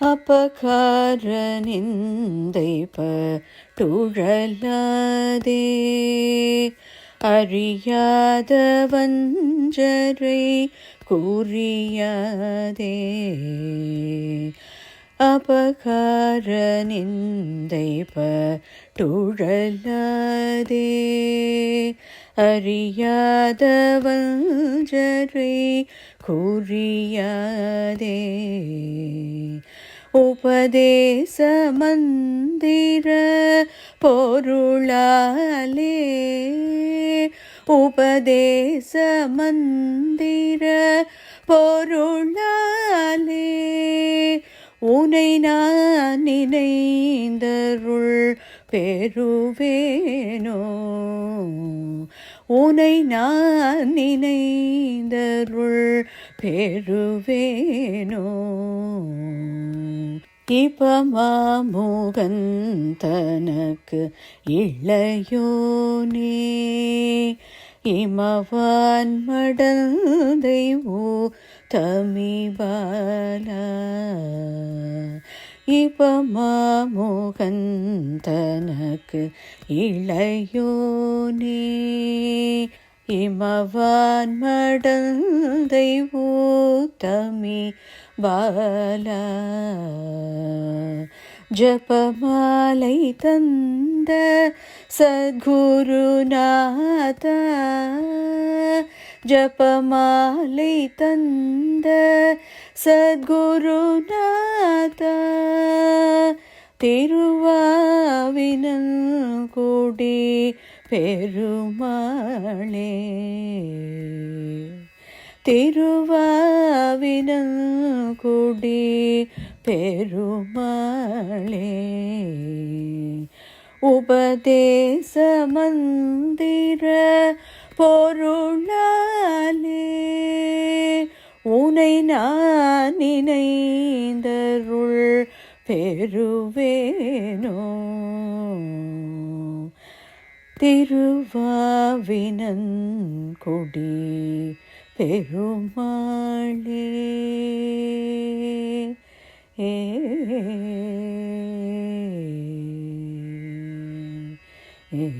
அபகார நிந்தை பட்டுழலாதே அறியாத வஞ்சரை கூறியாதே அபகார நிந்தை பட்டுழலாதே கூறியாதே. உபதேச மந்திர பொருளாலே உபதேச மந்திர பொருளாலே. உனை நான் நினைந்தருள் பெறுவேனோ? உனை நான் நினைந்தருள் பெறுவேனோ? இப்பமாமுகன் தனக்கு இளையோனே இமவான் மடந்தை ஓ தமிபாலா இப்பமாமுகன் தனக்கு இளையோனே இமவான் மடந்தை ஊத்தமி பால ஜபமாலை தந்த சத்குருநாத ஜபமாலை தந்த சத்குருநாதா. திருவாவினன் கூடி பெருமாளே. திருவாவினன் குடி பெருமாளே. உபதேச மந்திர பொருளாலே உனை நான் நினைந்தருள் பெறுவேனோ? திருவாவினன் கொடி பெருமாளே. ஏ. ஏ.